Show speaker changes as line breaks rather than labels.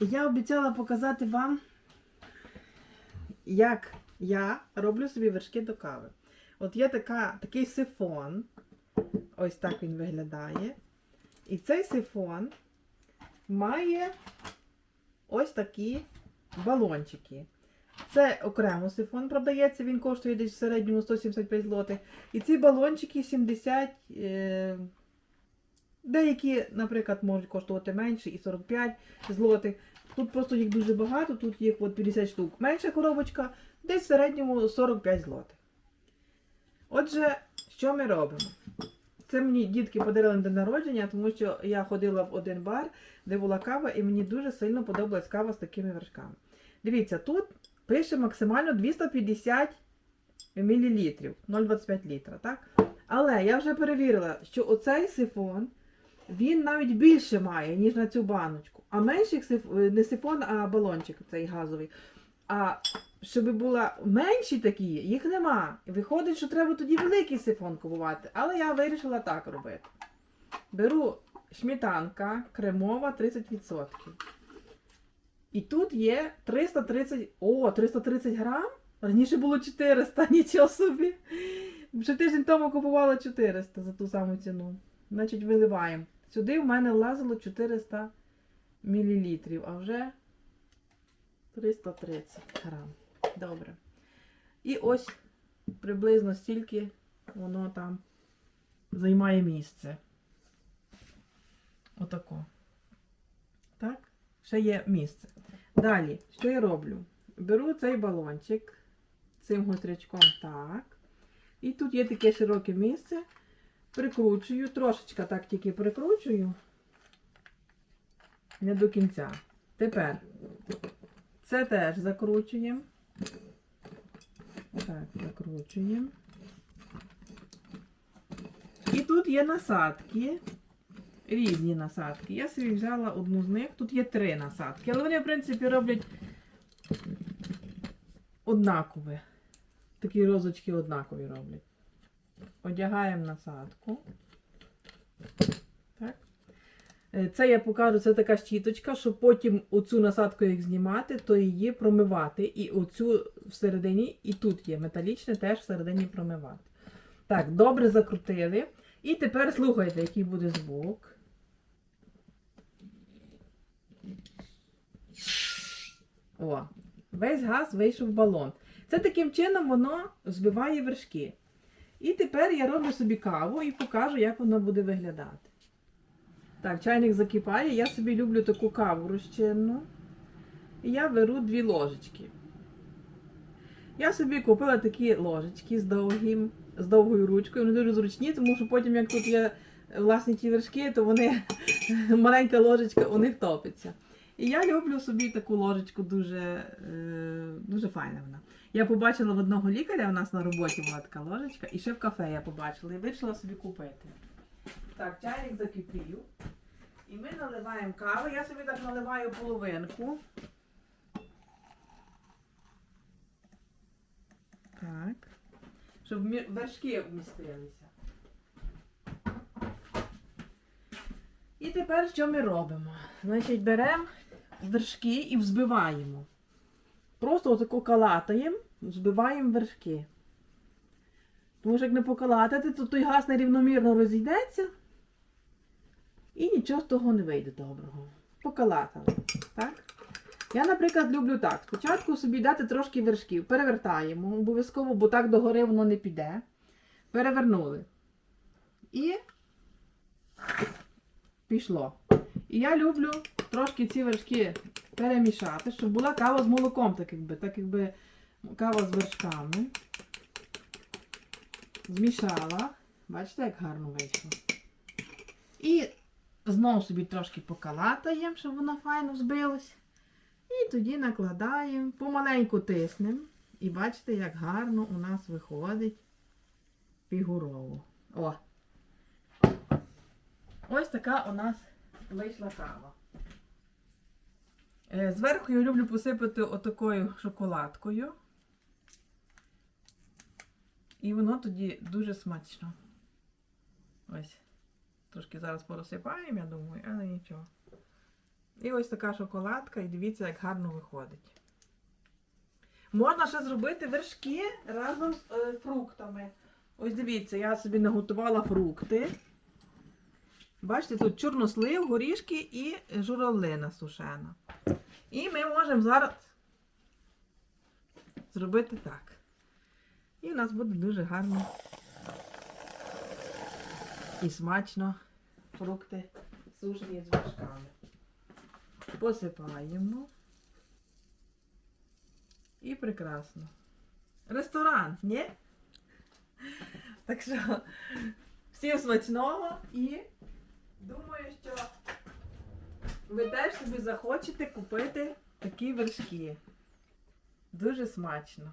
Я обіцяла показати вам, як я роблю собі вершки до кави. От є така, такий сифон. Ось так він виглядає. І цей сифон має ось такі балончики. Це окремо сифон продається, він коштує десь в середньому 175 злотих. І ці балончики 70. Е, деякі, наприклад, можуть коштувати менше і 45 злотих. Тут просто їх дуже багато, тут їх от 50 штук. Менша коробочка, десь в середньому 45 злотих. Отже, що ми робимо? Це мені дітки подарили на день народження, тому що я ходила в один бар, де була кава, і мені дуже сильно подобалась кава з такими вершками. Дивіться, тут пише максимально 250 мл, 0,25 літра, так? Але я вже перевірила, що оцей сифон, він навіть більше має, ніж на цю баночку. А менший сиф... не сифон, а балончик цей газовий. А щоб була менші такі, їх нема. Виходить, що треба тоді великий сифон купувати. Але я вирішила так робити. Беру сметанка кремова 30%. І тут є 330. О, 330 грам? Раніше було 400, нічого собі. Вже тиждень тому купувала 400 за ту саму ціну. Значить, виливаємо. Сюди в мене влазило 400 мл, а вже 330 грам. Добре. І ось приблизно стільки воно там займає місце. Отако. Так? Ще є місце. Далі, що я роблю? Беру цей балончик цим гострячком так. І тут є таке широке місце. Прикручую, трошечка так тільки прикручую. Не до кінця. Тепер це теж закручуємо. Так, закручуємо. І тут є насадки. Різні насадки. Я собі взяла одну з них. Тут є три насадки. Але вони, в принципі, роблять однакові. Такі розочки однакові роблять. Одягаємо насадку. Так. Е, Це я покажу, це така щіточка, щоб потім оцю насадку, як знімати, то її промивати. І оцю всередині, і тут є металічне, теж всередині промивати. Так, добре закрутили. І тепер слухайте, який буде звук. О, весь газ вийшов в балон. Це таким чином воно збиває вершки. І тепер я роблю собі каву і покажу, як воно буде виглядати. Так, чайник закипає. Я собі люблю таку каву розчинну. І я беру дві ложечки. Я собі купила такі ложечки з, довгим, з довгою ручкою. Вони дуже зручні, тому що потім, як тут є власні ті вершки, то вони маленька ложечка у них топиться. І я люблю собі таку ложечку дуже, е, дуже файна вона. Я побачила в одного лікаря, у нас на роботі була така ложечка, і ще в кафе я побачила і вирішила собі купити. Так, чайник закипів. І ми наливаємо каву. Я собі так наливаю половинку. Так. Щоб вершки вмістилися. І тепер що ми робимо? Значить, беремо вершки і взбиваємо. Просто отако калатаємо, збиваємо вершки. Тому що як не покалатати, то той газ нерівномірно розійдеться. І нічого з того не вийде доброго. Покалатали. Так? Я, наприклад, люблю так. Спочатку собі дати трошки вершків. Перевертаємо обов'язково, бо так догори воно не піде. Перевернули. І пішло. І я люблю трошки ці вершки перемішати, щоб була кава з молоком, так якби, так якби кава з вершками. Змішала. Бачите, як гарно вийшло. І знову собі трошки покалатаємо, щоб воно файно збилось. І тоді накладаємо, помаленьку тиснемо. І бачите, як гарно у нас виходить фігурово. О! Ось така у нас вийшла кава. Е, Зверху я люблю посипати отакою шоколадкою. І воно тоді дуже смачно. Ось. Трошки зараз порозсипаємо, я думаю, але нічого. І ось така шоколадка, і дивіться, як гарно виходить. Можна ще зробити вершки разом з е, фруктами. Ось дивіться, я собі наготувала фрукти. Бачите, тут чорнослив, горішки і журавлина сушена. І ми можемо зараз зробити так. Нас буде дуже гарно і смачно фрукти сушені з вершками. Посипаємо. І прекрасно. Ресторан, ні? Так що всім смачного і думаю, що ви теж собі захочете купити такі вершки. Дуже смачно.